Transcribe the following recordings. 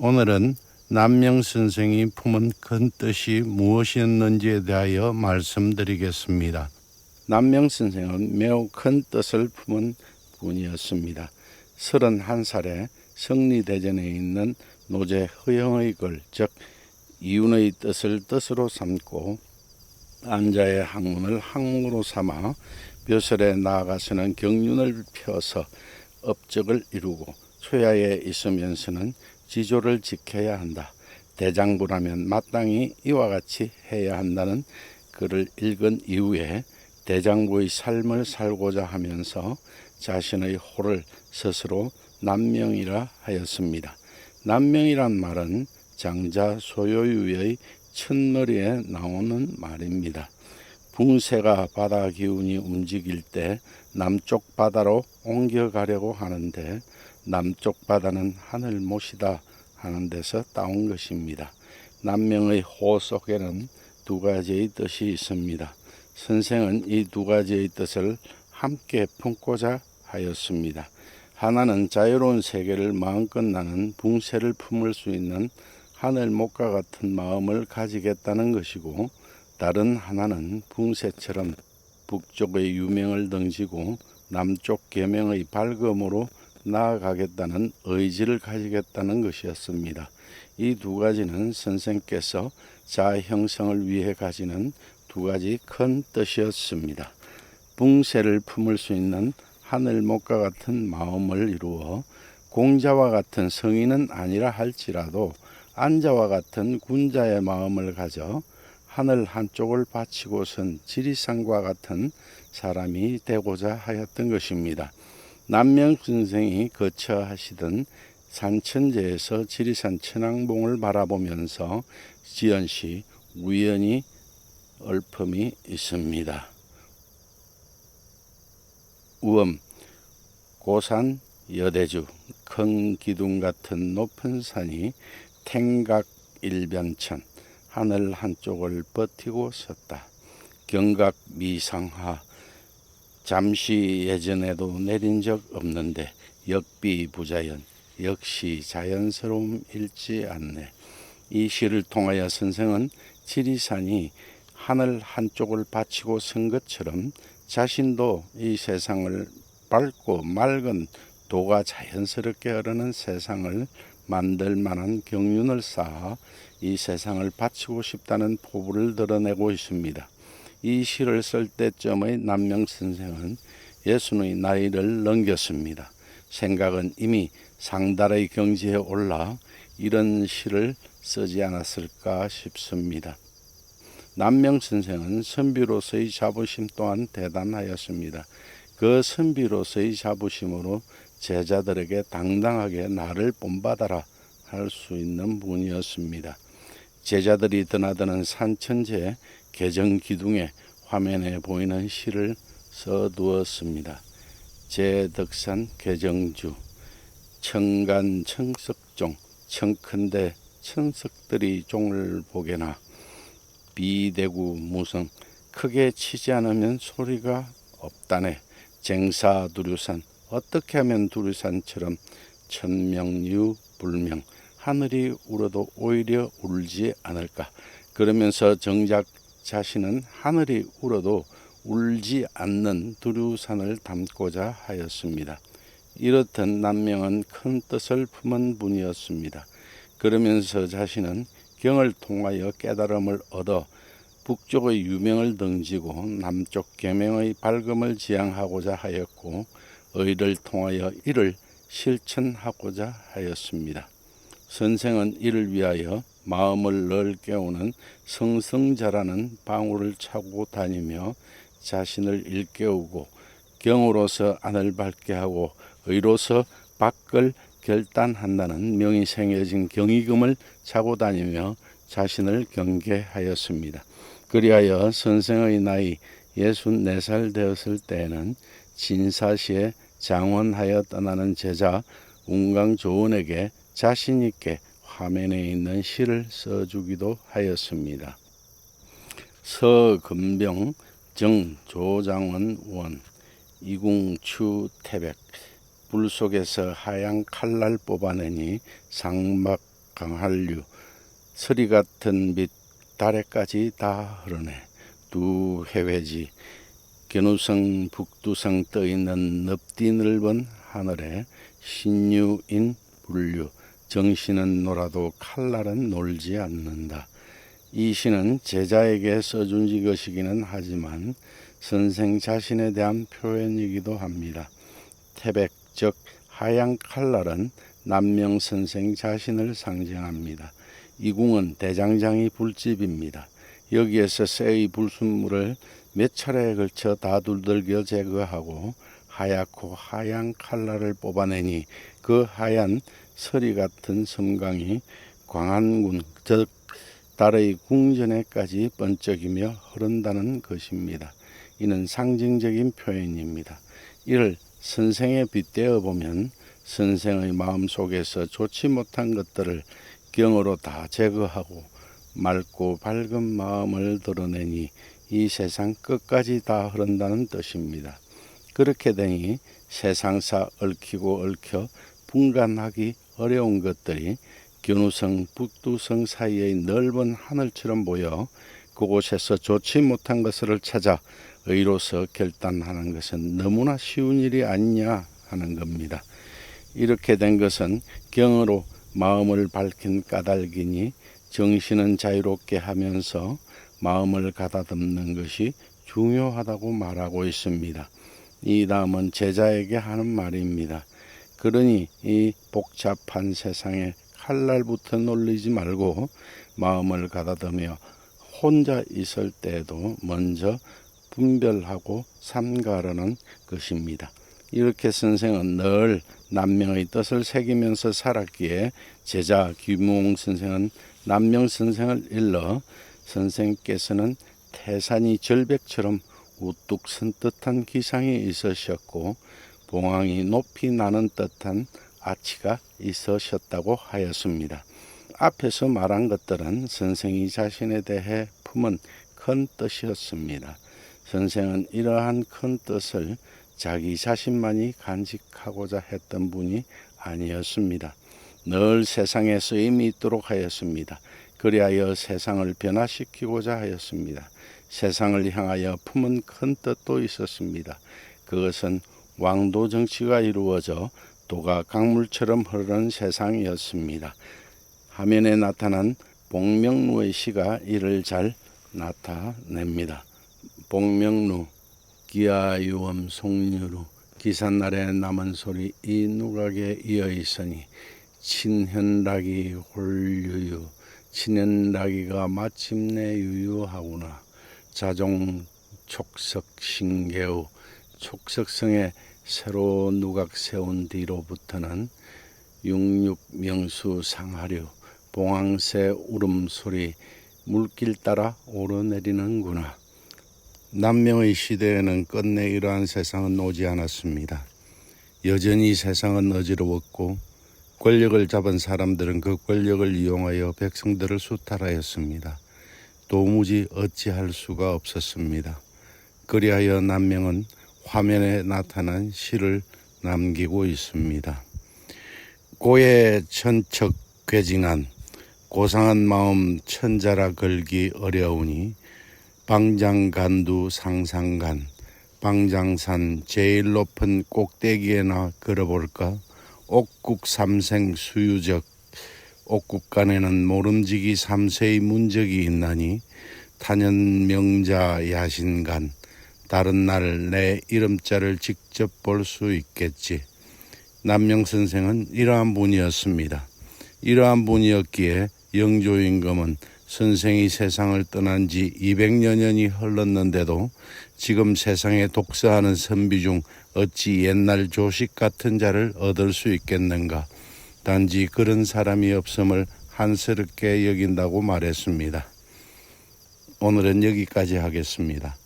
오늘은 남명 선생이 품은 큰 뜻이 무엇이었는지에 대하여 말씀드리겠습니다. 남명 선생은 매우 큰 뜻을 품은 분이었습니다. 31살에 성리대전에 있는 노제 허영의 글, 즉 이윤의 뜻을 뜻으로 삼고 안자의 학문을 학문으로 삼아 벼슬에 나아가서는 경륜을 펴서 업적을 이루고 초야에 있으면서는 지조를 지켜야 한다. 대장부라면 마땅히 이와 같이 해야 한다는 글을 읽은 이후에 대장부의 삶을 살고자 하면서 자신의 호를 스스로 남명이라 하였습니다. 남명이란 말은 장자 소요유의 첫머리에 나오는 말입니다. 붕세가 바다 기운이 움직일 때 남쪽 바다로 옮겨가려고 하는데 남쪽 바다는 하늘 못이다 하는 데서 따온 것입니다. 남명의 호 속에는 두 가지의 뜻이 있습니다. 선생은 이 두 가지의 뜻을 함께 품고자 하였습니다. 하나는 자유로운 세계를 마음껏 나는 붕세를 품을 수 있는 하늘 목과 같은 마음을 가지겠다는 것이고 다른 하나는 붕세처럼 북쪽의 유명을 등지고 남쪽 계명의 밝음으로 나아가겠다는 의지를 가지겠다는 것이었습니다. 이 두 가지는 선생께서 자아 형성을 위해 가지는 두 가지 큰 뜻이었습니다. 붕세를 품을 수 있는 하늘 목과 같은 마음을 이루어 공자와 같은 성인은 아니라 할지라도 안자와 같은 군자의 마음을 가져 하늘 한쪽을 바치고선 지리산과 같은 사람이 되고자 하였던 것입니다. 남명 선생이 거처 하시던 산천제에서 지리산 천왕봉을 바라보면서 지은 시 우연히 얼품이 있습니다. 우엄 고산 여대주 큰 기둥 같은 높은 산이 탱각 일변천 하늘 한쪽을 버티고 섰다. 경각 미상하 잠시 예전에도 내린 적 없는데 역비 부자연 역시 자연스러움 잃지 않네. 이 시를 통하여 선생은 지리산이 하늘 한쪽을 바치고 선 것처럼 자신도 이 세상을 밝고 맑은 도가 자연스럽게 흐르는 세상을 만들 만한 경륜을 쌓아 이 세상을 바치고 싶다는 포부를 드러내고 있습니다. 이 시를 쓸 때쯤의 남명 선생은 예순의 나이를 넘겼습니다. 생각은 이미 상달의 경지에 올라 이런 시를 쓰지 않았을까 싶습니다. 남명 선생은 선비로서의 자부심 또한 대단하였습니다. 그 선비로서의 자부심으로 제자들에게 당당하게 나를 본받아라 할 수 있는 분이었습니다. 제자들이 드나드는 산천제 개정 기둥에 화면에 보이는 시를 써 두었습니다. 제덕산 개정주 청간 청석종 청큰대 천석들이 종을 보게나 비대구 무성 크게 치지 않으면 소리가 없다네 쟁사 두류산 어떻게 하면 두류산처럼 천명유 불명 하늘이 울어도 오히려 울지 않을까 그러면서 정작 자신은 하늘이 울어도 울지 않는 두류산을 담고자 하였습니다. 이렇듯 남명은 큰 뜻을 품은 분이었습니다. 그러면서 자신은 경을 통하여 깨달음을 얻어 북쪽의 유명을 등지고 남쪽 계명의 밝음을 지향하고자 하였고 의를 통하여 이를 실천하고자 하였습니다. 선생은 이를 위하여 마음을 널 깨우는 성성자라는 방울을 차고 다니며 자신을 일깨우고 경으로서 안을 밝게 하고 의로서 밖을 결단한다는 명이 생겨진 경이금을 차고 다니며 자신을 경계하였습니다. 그리하여 선생의 나이 64살 되었을 때에는 진사시에 장원하여 떠나는 제자 운강조원에게 자신 있게 화면에 있는 시를 써주기도 하였습니다. 서금병 정조장원 원 이궁추 태백 불 속에서 하얀 칼날 뽑아내니 상막 강한류 서리 같은 빛 달에까지 다 흐르네 두 해외지 견우성 북두성 떠있는 넙디 넓은 하늘에 신유인 불류 정신은 놀아도 칼날은 놀지 않는다. 이 시는 제자에게 써준 것이기는 하지만 선생 자신에 대한 표현이기도 합니다. 태백 즉 하양 칼날은 남명 선생 자신을 상징합니다. 이궁은 대장장이 불집입니다. 여기에서 쇠의 불순물을 몇 차례에 걸쳐 다 둘들겨 제거하고 하얗고 하얀 칼날을 뽑아내니 그 하얀 서리 같은 섬광이 광안군 즉 달의 궁전에까지 번쩍이며 흐른다는 것입니다. 이는 상징적인 표현입니다. 이를 선생에 빗대어 보면 선생의 마음 속에서 좋지 못한 것들을 경으로 다 제거하고 맑고 밝은 마음을 드러내니 이 세상 끝까지 다 흐른다는 뜻입니다. 그렇게 되니 세상사 얽히고 얽혀 분간하기 어려운 것들이 견우성 북두성 사이의 넓은 하늘처럼 보여 그곳에서 좋지 못한 것을 찾아 의로서 결단하는 것은 너무나 쉬운 일이 아니냐 하는 겁니다. 이렇게 된 것은 경으로 마음을 밝힌 까닭이니 정신은 자유롭게 하면서 마음을 가다듬는 것이 중요하다고 말하고 있습니다. 이 다음은 제자에게 하는 말입니다. 그러니 이 복잡한 세상에 칼날부터 놀리지 말고 마음을 가다듬며 혼자 있을 때도 먼저 분별하고 삼가라는 것입니다. 이렇게 선생은 늘 남명의 뜻을 새기면서 살았기에 제자 김웅 선생은 남명 선생을 일러 선생께서는 태산이 절벽처럼 우뚝 선뜻한 기상이 있으셨고 봉황이 높이 나는 듯한 아치가 있으셨다고 하였습니다. 앞에서 말한 것들은 선생이 자신에 대해 품은 큰 뜻이었습니다. 선생은 이러한 큰 뜻을 자기 자신만이 간직하고자 했던 분이 아니었습니다. 늘 세상에 쓰임이 있도록 하였습니다. 그리하여 세상을 변화시키고자 하였습니다. 세상을 향하여 품은 큰 뜻도 있었습니다. 그것은 왕도 정치가 이루어져 도가 강물처럼 흐르는 세상이었습니다. 화면에 나타난 복명루의 시가 이를 잘 나타냅니다. 복명루 기아유엄 송유루 기산날에 남은 소리 이 누각에 이어 있으니 친현락이 홀유유 친현락이가 마침내 유유하구나 자종 촉석 신개우 촉석성에 새로 누각 세운 뒤로부터는 육육명수 상하류 봉황새 울음소리 물길 따라 오르내리는구나. 남명의 시대에는 끝내 이러한 세상은 오지 않았습니다. 여전히 세상은 어지러웠고 권력을 잡은 사람들은 그 권력을 이용하여 백성들을 수탈하였습니다. 도무지 어찌할 수가 없었습니다. 그리하여 남명은 화면에 나타난 시를 남기고 있습니다. 고의 천척 괴징한 고상한 마음 천자라 걸기 어려우니 방장간두 상상간 방장산 제일 높은 꼭대기에나 걸어볼까 옥국 삼생 수유적 옥국간에는 모름지기 삼세의 문적이 있나니 탄연 명자 야신간 다른 날 내 이름자를 직접 볼 수 있겠지. 남명 선생은 이러한 분이었습니다. 이러한 분이었기에 영조임금은 선생이 세상을 떠난 지 200여 년이 흘렀는데도 지금 세상에 독서하는 선비 중 어찌 옛날 조식 같은 자를 얻을 수 있겠는가. 단지 그런 사람이 없음을 한스럽게 여긴다고 말했습니다. 오늘은 여기까지 하겠습니다.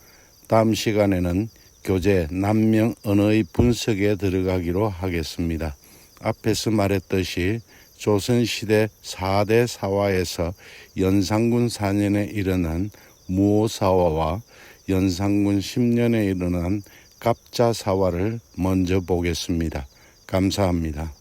다음 시간에는 교재 남명 언어의 분석에 들어가기로 하겠습니다. 앞에서 말했듯이 조선시대 4대 사화에서 연산군 4년에 일어난 무오사화와 연산군 10년에 일어난 갑자사화를 먼저 보겠습니다. 감사합니다.